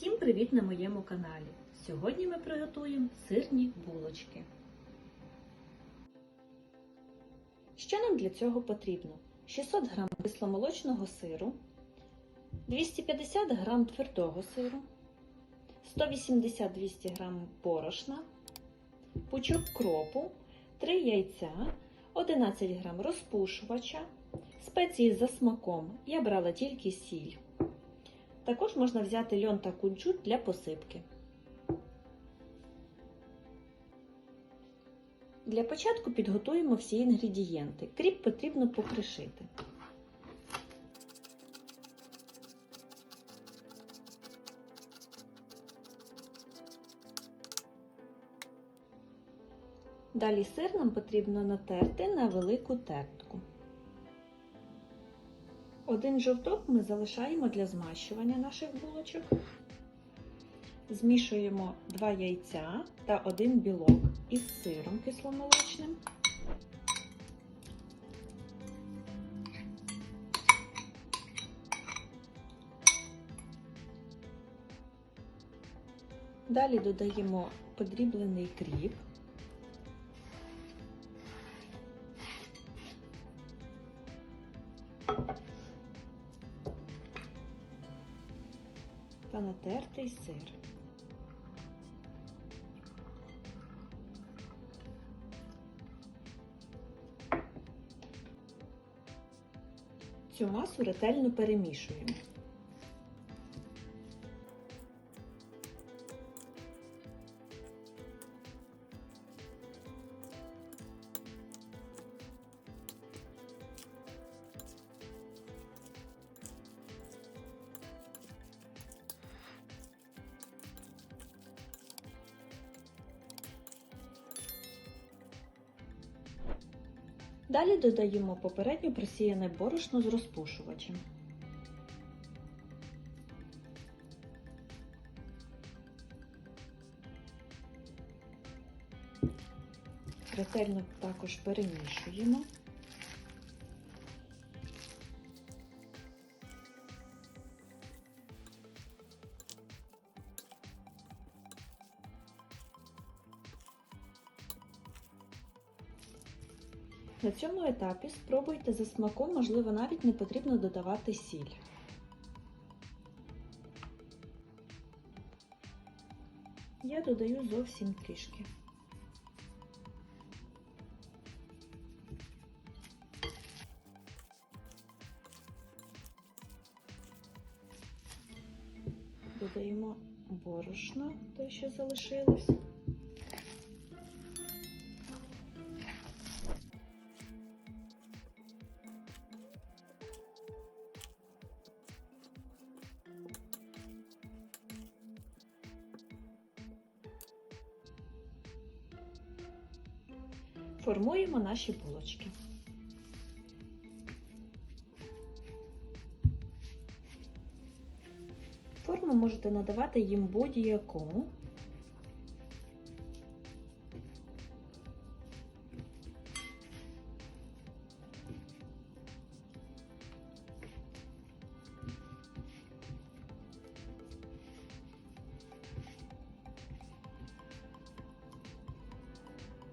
Всім привіт на моєму каналі! Сьогодні ми приготуємо сирні булочки. Що нам для цього потрібно? 600 г кисломолочного сиру, 250 г твердого сиру, 180-200 г борошна, пучок кропу, 3 яйця, 11 г розпушувача, спеції за смаком. Я брала тільки сіль. Також можна взяти льон та кунжут для посипки. Для початку підготуємо всі інгредієнти. Кріп потрібно покришити. Далі сир нам потрібно натерти на велику тертку. Один жовток ми залишаємо для змащування наших булочок. Змішуємо 2 яйця та один білок із сиром кисломолочним. Далі додаємо подріблений кріп. Та натертий сир. Цю масу ретельно перемішуємо. Далі додаємо попередньо просіяне борошно з розпушувачем. Ретельно також перемішуємо. На цьому етапі спробуйте за смаком, можливо, навіть не потрібно додавати сіль. Я додаю зовсім трішки. Додаємо борошно, те, що залишилось. Формуємо наші булочки. Форму можете надавати їм будь-яку.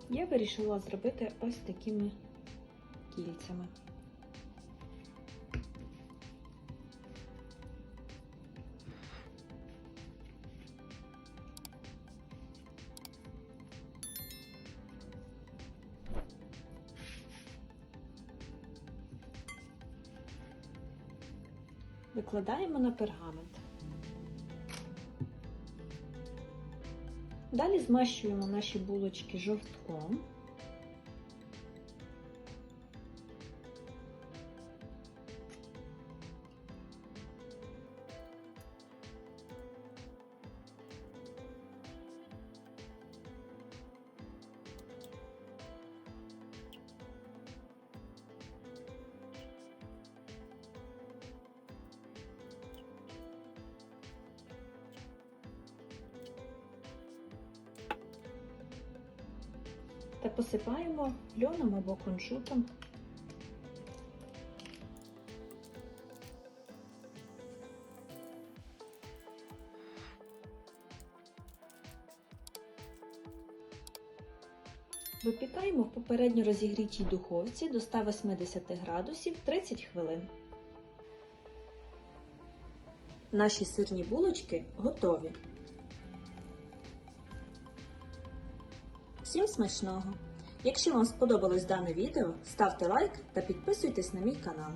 Я вирішила зробити ось такими кільцями. Викладаємо на пергамент. Далі змащуємо наші булочки жовтком. та посипаємо льоном або кунжутом. Випікаємо в попередньо розігрітій духовці до 180 градусів 30 хвилин. Наші сирні булочки готові. Всім смачного! Якщо вам сподобалось дане відео, ставте лайк та підписуйтесь на мій канал.